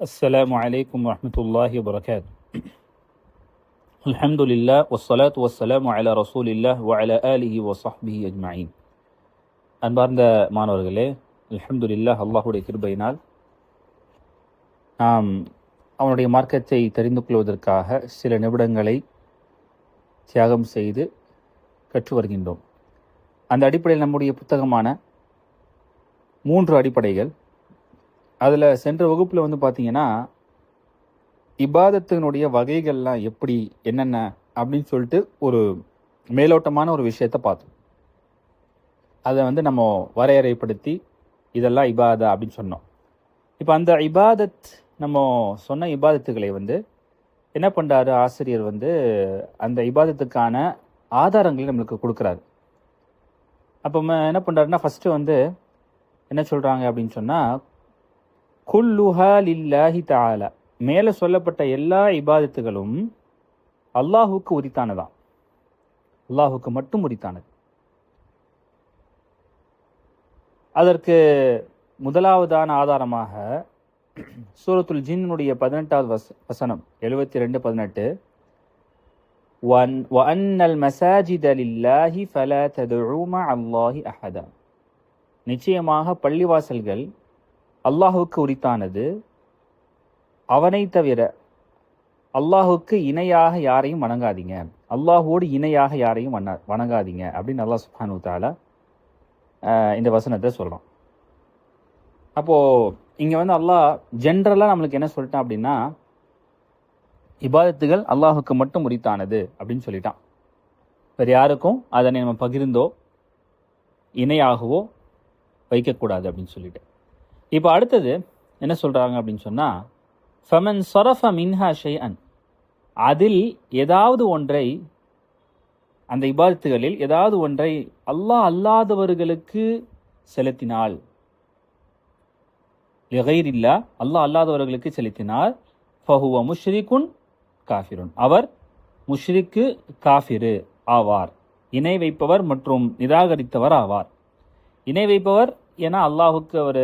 السلام عليكم ورحمة الله وبركاته الحمد لله والصلاة والسلام على رسول الله وعلى آله وصحبه أجمعين அன்பார்ந்த மாணவர்களே அல்ஹம்துலில்லாஹ் அல்லாஹுடைய கிருபையினால் நாம் அவனுடைய மார்க்கத்தை தெரிந்து கொள்வதற்காக சில நிமிடங்களை தியாகம் செய்து கற்று வருகின்றோம் அந்த அடிப்படையில் நம்முடைய புத்தகமான மூன்று அடிப்படைகள் அதில் சென்ற வகுப்பில் வந்து பார்த்தீங்கன்னா இபாதத்தினுடைய வகைகள்லாம் எப்படி என்னென்ன அப்படின்னு சொல்லிட்டு ஒரு மேலோட்டமான ஒரு விஷயத்தை பார்த்தோம். அதை வந்து நம்ம வரையறைப்படுத்தி இதெல்லாம் இபாதா அப்படின்னு சொன்னோம். இப்போ அந்த இபாதத் நம்ம சொன்ன இபாதத்துகளை வந்து என்ன பண்ணுறாரு ஆசிரியர் வந்து அந்த இபாதத்துக்கான ஆதாரங்களை நம்மளுக்கு கொடுக்குறாரு. அப்போ ம- என்ன பண்ணுறாருன்னா ஃபஸ்ட்டு வந்து என்ன சொல்கிறாங்க அப்படின்னு சொன்னால் குல்லுஹா லில்லாஹி தாலா மேலே சொல்லப்பட்ட எல்லா இபாதத்துகளும் அல்லாஹுக்கு உரித்தானதான் அல்லாஹுக்கு மட்டும் உரித்தானது. அதற்கு முதலாவதான ஆதாரமாக சூரத்துல் ஜின்னுடைய பதினெட்டாவது வச வசனம் எழுபத்தி ரெண்டு பதினெட்டு வன்னல் மசாஜித் அலில்லாஹி ஃபல ததுமா அல்லாஹி அஹதா. நிச்சயமாக பள்ளிவாசல்கள் அல்லாஹுக்கு உரித்தானது. அவனை தவிர அல்லாஹுக்கு இணையாக யாரையும் வணங்காதீங்க. அல்லாஹோடு இணையாக யாரையும் வண வணங்காதீங்க அப்படின்னு அல்லாஹ் சுஹானு தாலா இந்த வசனத்தை சொல்கிறான் அப்போது இங்கே வந்து அல்லாஹ் ஜென்ரலாக நம்மளுக்கு என்ன சொல்லிட்டான் அப்படின்னா இபாதத்துகள் அல்லாஹுக்கு மட்டும் உரித்தானது அப்படின்னு சொல்லிட்டான். வேறு யாருக்கும் அதனை நம்ம பகிர்ந்தோ இணையாகவோ வைக்கக்கூடாது அப்படின்னு சொல்லிட்டு. இப்போ அடுத்தது என்ன சொல்கிறாங்க அப்படின்னு சொன்னால் ஃபமன் சொரஃப மின்ஹா ஷைஅன். அதில் ஏதாவது ஒன்றை அந்த இபாதத்துகளில் ஏதாவது ஒன்றை அல்லாஹ் அல்லாதவர்களுக்கு செலுத்தினால் லிகைரில்லா அல்லாஹ் அல்லாதவர்களுக்கு செலுத்தினால் ஃபஹுவ முஷ்ரிகுன் காஃபிருன். அவர் முஷ்ரிக்கு காஃபிரு ஆவார். இணை வைப்பவர் மற்றும் நிராகரித்தவர் ஆவார். இணை வைப்பவர் என அல்லாஹுக்கு அவர்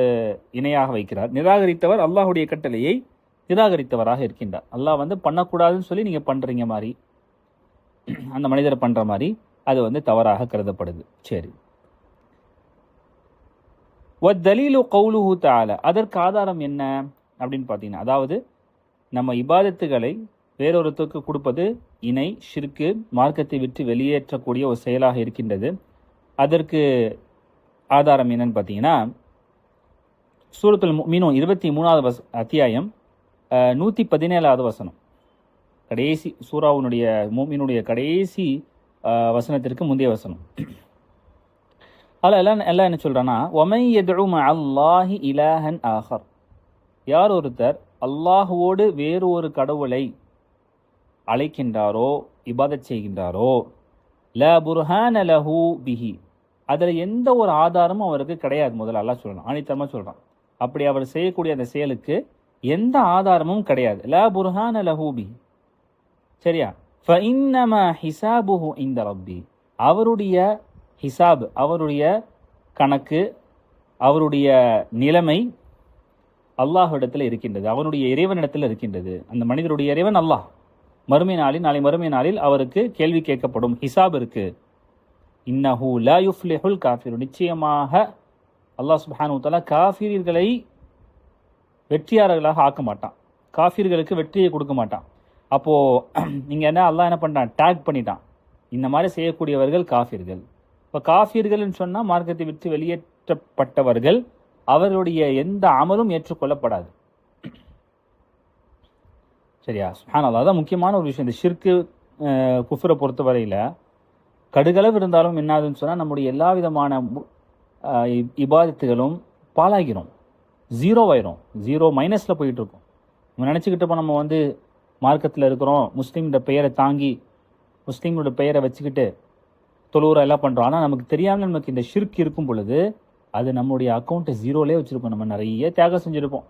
இணையாக வைக்கிறார். நிராகரித்தவர் அல்லாஹுடைய கட்டளையை நிராகரித்தவராக இருக்கின்றார். அல்லாஹ் வந்து பண்ணக்கூடாதுன்னு சொல்லி நீங்கள் பண்ணுறீங்க மாதிரி அந்த மனிதர் பண்ணுற மாதிரி அது வந்து தவறாக கருதப்படுது. சரி. வத்தலீலு கௌலுஹு தால அதற்கு ஆதாரம் என்ன அப்படின்னு பார்த்தீங்கன்னா அதாவது நம்ம இபாதத்துகளை வேறொருத்தருக்கு கொடுப்பது இணை ஷிர்கு மார்க்கத்தை விட்டு வெளியேற்றக்கூடிய ஒரு செயலாக இருக்கின்றது. அதற்கு ஆதாரம் என்னன்னு பார்த்தீங்கன்னா சூரத்தில் மீனும் இருபத்தி மூணாவது வச அத்தியாயம் நூற்றி பதினேழாவது வசனம். கடைசி சூராவுனுடைய மூமினுடைய கடைசி வசனத்திற்கு முந்தைய வசனம். அதில் எல்லாம் எல்லாம் என்ன சொல்கிறான்னா ஒமை எதுவும் அல்லாஹி இலாஹன் ஆஹர். யார் ஒருத்தர் அல்லாஹுவோடு வேறு ஒரு கடவுளை அழைக்கின்றாரோ இபாதச் செய்கின்றாரோ ல புர்ஹான லஹூ பிஹி. அதில் எந்த ஒரு ஆதாரமும் அவருக்கு கிடையாது முதல்ல அல்லா சொல்லணும். ஆணித்தரமாக சொல்கிறான் அப்படி அவர் செய்யக்கூடிய அந்த செயலுக்கு எந்த ஆதாரமும் கிடையாது. ல புர்ஹான லஹூபி சரியா? ஃபஇன்னமா ஹிசாபுஹு இந்த ரப்பி. அவருடைய ஹிசாப் அவருடைய கணக்கு அவருடைய நிலைமை அல்லாஹிடத்தில் இருக்கின்றது. அவனுடைய இறைவனிடத்தில் இருக்கின்றது. அந்த மனிதருடைய இறைவன் அல்லாஹ். மறுமை நாளில் நாளை மறுமை நாளில் அவருக்கு கேள்வி கேட்கப்படும். ஹிசாப் இருக்குது இன்னஹூ லா யுஃப்லிஹுல் காஃபிரு. நிச்சயமாக அல்லாஹ் சுப்ஹானஹு வ தஆலா காஃபிர்களை வெற்றியாளர்களாக ஆக்க மாட்டான். காஃபிர்களுக்கு வெற்றியை கொடுக்க மாட்டான். அப்போது நீங்கள் என்ன அல்லாஹ் என்ன பண்ணிட்டான் டேக் பண்ணிட்டான். இந்த மாதிரி செய்யக்கூடியவர்கள் காஃபிர்கள். இப்போ காஃபிர்கள்னு சொன்னால் மார்க்கத்தை விட்டு வெளியேற்றப்பட்டவர்கள் அவர்களுடைய எந்த அமலும் ஏற்றுக்கொள்ளப்படாது. சரியா? சுஹானல்லாஹ் அதான் முக்கியமான ஒரு விஷயம். இந்த ஷிர்கு குஃபரை குஃப்ரை பொறுத்தவரையில் கடுகளவு இருந்தாலும் என்னாதுன்னு சொன்னால் நம்முடைய எல்லா விதமான மு- இபாதத்துகளும் பாலாகிரும் ஜீரோவாயிரும் ஜீரோ மைனஸில் போயிட்டுருக்கும். நம்ம நினச்சிக்கிட்டு இப்போ நம்ம வந்து மார்க்கத்தில் இருக்கிறோம். முஸ்லீம்கிட்ட பெயரை தாங்கி முஸ்லீமோட பெயரை வச்சுக்கிட்டு தொழுவுற எல்லாம் பண்ணுறோம் ஆனால் நமக்கு தெரியாமல் நமக்கு இந்த ஷிர்க் இருக்கும் பொழுது அது நம்முடைய அக்கௌண்ட்டை ஜீரோலே வச்சுருப்போம். நம்ம நிறைய தியாகம் செஞ்சுருப்போம்.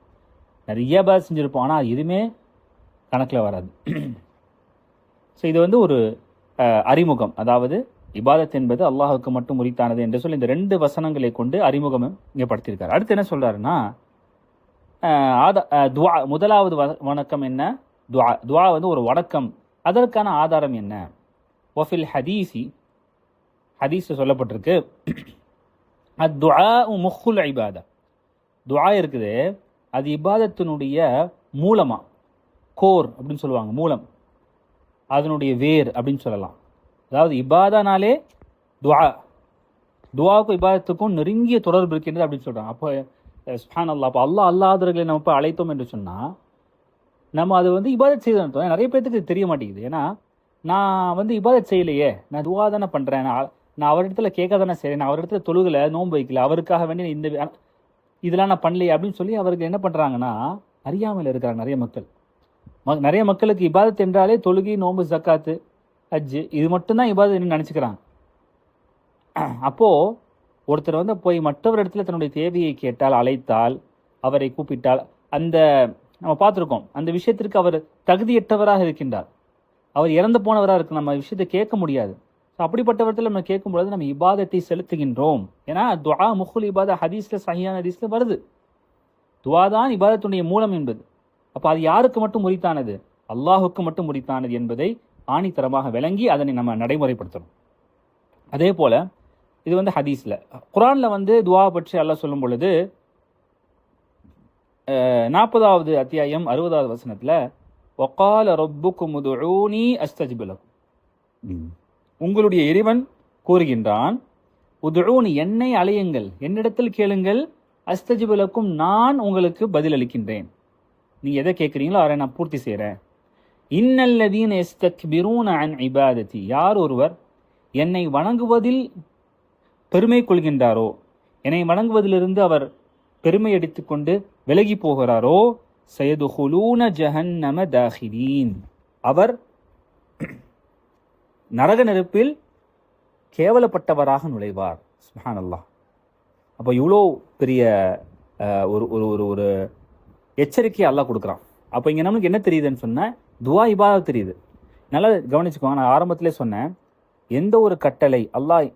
நிறைய பேர் செஞ்சுருப்போம். ஆனால் எதுவுமே கணக்கில் வராது. ஸோ இது வந்து ஒரு அறிமுகம். அதாவது இபாதத் என்பது அல்லாஹுக்கு மட்டும் உரித்தானது என்று சொல்லி இந்த ரெண்டு வசனங்களை கொண்டு அறிமுகம் இங்கே படுத்தியிருக்காரு அடுத்து என்ன சொல்கிறாருன்னா ஆதா துவா முதலாவது வ- வணக்கம் என்ன? துவா துவா வந்து ஒரு வணக்கம். அதற்கான ஆதாரம் என்ன? ஒஃபில் ஹதீசி ஹதீஸ் சொல்லப்பட்டிருக்கு அத்துஆ முஹுல் ஐபாதா துவா இருக்குது அது இபாதத்தினுடைய மூலமாக கோர் அப்படின்னு சொல்லுவாங்க மூலம். அதனுடைய வேர் அப்படின்னு சொல்லலாம். அதாவது இபாதானாலே துவா. துவாவுக்கும் இபாதத்துக்கும் நெருங்கிய தொடர்பு இருக்கின்றது அப்படின்னு சொல்கிறாங்க அப்போ ஸ்பான் அல்லா அப்போ அல்லா அல்லாதவர்களை நம்ம இப்போ அழைத்தோம் என்று சொன்னால் நம்ம அது வந்து இபாதத் செய்தோம் நிறைய பேர்த்துக்கு இது தெரிய மாட்டேங்குது. ஏன்னா நான் வந்து இபாதத் செய்யலையே நான் துவா தானே பண்றேன். நான் நான் அவரிடத்துல கேட்க தானே செய்றேன். நான் அவரிடத்துல தொழுகலை நோன்பு வைக்கல. அவருக்காக வேண்டி இந்த இதெல்லாம் நான் பண்ணலையே அப்படின்னு சொல்லி அவர்கள் என்ன பண்ணுறாங்கன்னா அறியாமையில் இருக்கிறாங்க நிறைய மக்கள். நிறைய மக்களுக்கு இபாதத் என்றாலே தொழுகி நோன்பு ஜக்காத்து ஹஜ்ஜு இது மட்டும்தான் இபாதத் நினச்சிக்கிறாங்க அப்போது ஒருத்தர் வந்து போய் மற்றவர் இடத்துல தன்னுடைய தேவையை கேட்டால் அழைத்தால் அவரை கூப்பிட்டால் அந்த நம்ம பார்த்துருக்கோம் அந்த விஷயத்திற்கு அவர் தகுதியற்றவராக இருக்கின்றார். அவர் இறந்து போனவராக இருக்கு நம்ம விஷயத்தை கேட்க முடியாது. So, அப்படிப்பட்டவர்களை நம்ம கேட்கும்பொழுது நம்ம இபாதத்தை செலுத்துகின்றோம். ஏன்னா துவா முகுல் இபாத ஹதீஸ்ல சஹியான ஹதீஸில் வருது. துவா தான் இபாதத்துடைய மூலம் என்பது. அப்போ அது யாருக்கு மட்டும் முறித்தானது அல்லாஹுக்கு மட்டும் முறித்தானது என்பதை ஆணித்தரமாக விளங்கி அதனை நம்ம நடைமுறைப்படுத்தணும். அதே போல இது வந்து ஹதீஸ்ல. குரான்ல வந்து துவா பற்றி அல்லாஹ் சொல்லும் பொழுது நாற்பதாவது அத்தியாயம் அறுபதாவது வசனத்துல ஒகால ரொப்புக்கும் உதுஊனி அஸ்தஜிபலக்கும் உங்களுடைய இறைவன் கூறுகின்றான் உதுஊனி என்னை அலையுங்கள் என்னிடத்தில் கேளுங்கள் அஸ்தஜிபலக்கும் நான் உங்களுக்கு பதில் அளிக்கின்றேன் நீங்க எதை கேட்குறீங்களோ அதை நான் பூர்த்தி செய்கிறேன் இன்னல்லதீன எஸ்தக்பிரூன அன் இபாதத்தி யார் ஒருவர் என்னை வணங்குவதில் பெருமை கொள்கின்றாரோ என்னை வணங்குவதிலிருந்து அவர் பெருமை எடுத்துக்கொண்டு விலகி போகிறாரோ சயதுஹுலூன ஜஹன்னம தாஹிதீன் அவர் நரக நெருப்பில் கேவலப்பட்டவராக நுழைவார். சுப்ஹானல்லாஹ். அப்போ இவ்வளோ பெரிய ஒரு ஒரு ஒரு ஒரு எச்சரிக்கை அல்லாஹ் கொடுக்குறான். அப்போ இங்கே நமக்கு என்ன தெரியுதுன்னு சொன்னால் துவா இபாதா தெரியுது. நல்லா கவனிச்சுக்கோங்க நான் ஆரம்பத்திலே சொன்னேன் எந்த ஒரு கட்டளை அல்லாஹ்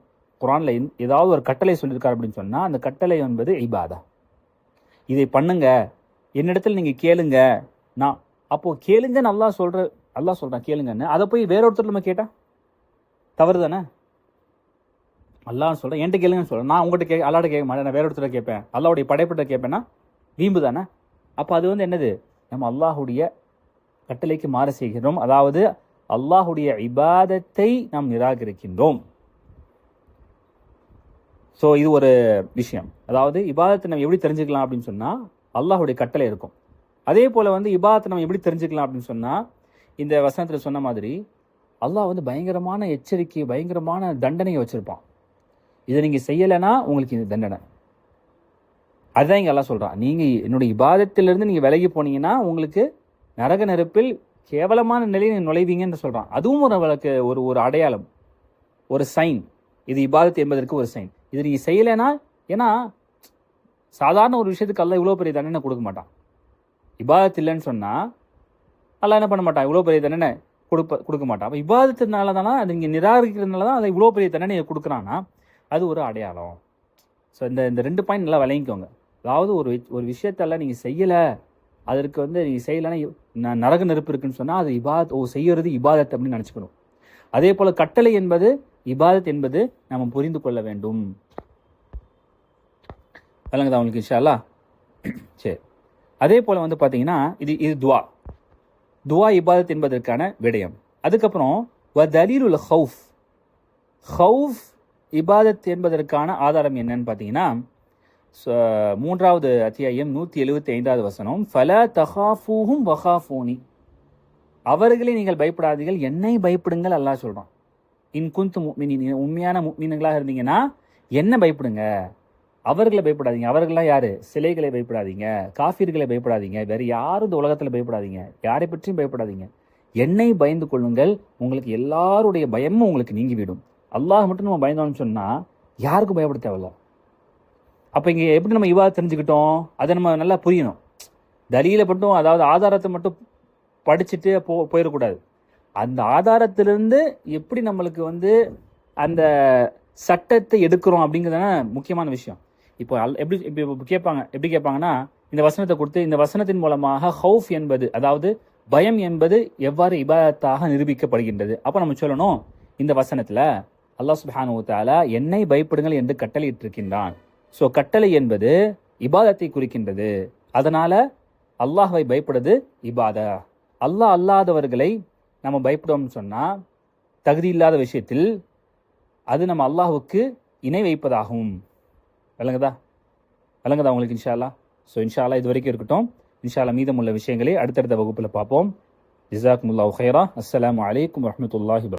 குரான்ல ஏதாவது ஒரு கட்டளை சொல்லியிருக்கார் அப்படின்னு சொன்னால் அந்த கட்டளை என்பது இபாதா. இதை பண்ணுங்க என்னிடத்தில் நீங்கள் கேளுங்க நான் அப்போது கேளுங்கன்னு நல்லா சொல்கிறேன் அல்லா சொல்கிறேன் கேளுங்கன்னு. அதை போய் வேற ஒருத்தர் நம்ம கேட்டால் தவறு தானே அல்லாஹ் சொல்கிறேன் என்கிட்ட கேளுங்கன்னு சொல்கிறேன் நான் உங்கள்கிட்ட கே அல்லாட்ட கேட்க மாட்டேன் நான் வேற ஒருத்தர் கேட்பேன். அல்லாவுடைய படைப்பட்ட கேட்பேன்னா வீம்பு தானே அப்போ அது வந்து என்னது? நம்ம அல்லாஹுடைய கட்டளைக்கு மாற செய்கிறோம். அதாவது அல்லாஹுடைய இபாதத்தை நாம் நிராகரிக்கின்றோம். ஸோ இது ஒரு விஷயம். அதாவது இபாதத்தை நம்ம எப்படி தெரிஞ்சுக்கலாம் அப்படின்னு சொன்னால் அல்லாஹுடைய கட்டளை இருக்கும். அதே போல் வந்து இபாதத்தை நம்ம எப்படி தெரிஞ்சுக்கலாம் அப்படின்னு சொன்னால் இந்த வசனத்தில் சொன்ன மாதிரி அல்லாஹ் வந்து பயங்கரமான எச்சரிக்கை பயங்கரமான தண்டனையை வச்சுருப்பான். இதை நீங்கள் செய்யலைன்னா உங்களுக்கு இந்த தண்டனை. அதுதான் இங்கே எல்லாம் சொல்கிறான் நீங்கள் என்னுடைய இபாதத்திலிருந்து நீங்கள் விலகி போனீங்கன்னா உங்களுக்கு நரக நெருப்பில் கேவலமான நிலையில் நுழைவீங்கன்னு சொல்கிறான் அதுவும் ஒரு அவளுக்கு ஒரு ஒரு அடையாளம் ஒரு சைன் இது இபாதத் என்பதற்கு ஒரு சைன் இது நீ செய்யலைன்னா ஏன்னா சாதாரண ஒரு விஷயத்துக்கு அல்ல இவ்வளோ பெரிய தண்டனை கொடுக்க மாட்டான். இபாதத் இல்லைன்னு சொன்னால் அல்லாஹ் என்ன பண்ண மாட்டான்? இவ்வளோ பெரிய தண்டனை கொடுப்ப கொடுக்க மாட்டான். அப்போ இபாதத்தினால தானே அது இங்கே நிராகரிக்கிறதுனால தான் அதை இவ்வளோ பெரிய தண்டனை கொடுக்குறான்னா அது ஒரு அடையாளம். ஸோ இந்த இந்த ரெண்டு பாயிண்ட் நல்லா விளங்கிக்கோங்க. அதாவது ஒரு ஒரு விஷயத்தெல்லாம் நீங்கள் செய்யலை அதற்கு வந்து நீங்கள் செய்யலைன்னா நரக நெருப்பு இருக்குன்னு சொன்னால் அது இபாத் ஓ செய்யறது இபாதத் அப்படின்னு நினச்சிக்கணும். அதே போல் கட்டளை என்பது இபாதத் என்பது நம்ம புரிந்து கொள்ள வேண்டும். விளங்குதா உங்களுக்கு இஷாலா சரி. அதே போல் வந்து பார்த்தீங்கன்னா இது இது துவா. துவா இபாதத் என்பதற்கான விடயம். அதுக்கப்புறம் வ தலீலுல் ஹவுஃப் ஹவுஃப் இபாதத் என்பதற்கான ஆதாரம் என்னன்னு பார்த்தீங்கன்னா மூன்றாவது அத்தியாயம் நூற்றி எழுபத்தி ஐந்தாவது வசனம். ஃபல தஹாஃபூஹும் வஹாஃபூனி. அவர்களை நீங்கள் பயப்படாதீர்கள் என்னை பயப்படுங்கள் அல்லாஹ் சொல்கிறான் இன் குந்து முக்மினின் உண்மையான முக்மீன்களாக இருந்தீங்கன்னா என்ன பயப்படுங்க. அவர்களை பயப்படாதீங்க. அவர்கள்லாம் யார்? சிலைகளை பயப்படாதீங்க. காஃபீர்களை பயப்படாதீங்க. வேறு யாரும் இந்த உலகத்தில் பயப்படாதீங்க. யாரை பற்றியும் பயப்படாதீங்க. என்னை பயந்து கொள்ளுங்கள். உங்களுக்கு எல்லாருடைய பயமும் உங்களுக்கு நீங்கிவிடும். அல்லாஹ் மட்டும் நம்ம பயந்தோம்னு சொன்னால் யாருக்கும் பயப்பட தேவையில்ல. அப்போ இங்கே எப்படி நம்ம இவா தெரிஞ்சுக்கிட்டோம்? அதை நம்ம நல்லா புரியணும். தலியில மட்டும் அதாவது ஆதாரத்தை மட்டும் படிச்சுட்டு போ போயிடக்கூடாது. அந்த ஆதாரத்திலிருந்து எப்படி நம்மளுக்கு வந்து அந்த சட்டத்தை எடுக்கிறோம் அப்படிங்கிறதான முக்கியமான விஷயம். இப்போ அல் எப்படி இப்போ கேட்பாங்க எப்படி கேட்பாங்கன்னா இந்த வசனத்தை கொடுத்து இந்த வசனத்தின் மூலமாக ஹவுஃப் என்பது அதாவது பயம் என்பது எவ்வாறு இபாதத்தாக நிரூபிக்கப்படுகின்றது. அப்போ நம்ம சொல்லணும் இந்த வசனத்தில் அல்லாஹ் சுப்ஹானஹு வ என்னை பயப்படுங்கள் என்று கட்டளையிட்டிருக்கின்றான். ஸோ கட்டளை என்பது இபாதத்தை குறிக்கின்றது. அதனால் அல்லாஹ்வை பயப்படுது இபாதா. அல்லாஹ் அல்லாதவர்களை நம்ம பயப்படுவோம்னு சொன்னால் தகுதி இல்லாத விஷயத்தில் அது நம்ம அல்லாஹுக்கு இணை வைப்பதாகும். விளங்குதா? விளங்குதா உங்களுக்கு இன்ஷால்லா ஸோ இன்ஷா இது வரைக்கும் இருக்கட்டும். இன்ஷாலா மீதமுள்ள விஷயங்களை அடுத்தடுத்த வகுப்பில் பார்ப்போம். ஜிசாக் முல்லா ஹைரா அஸ்லாம் வலைக்கம் வரஹ்மத்துல்லாஹி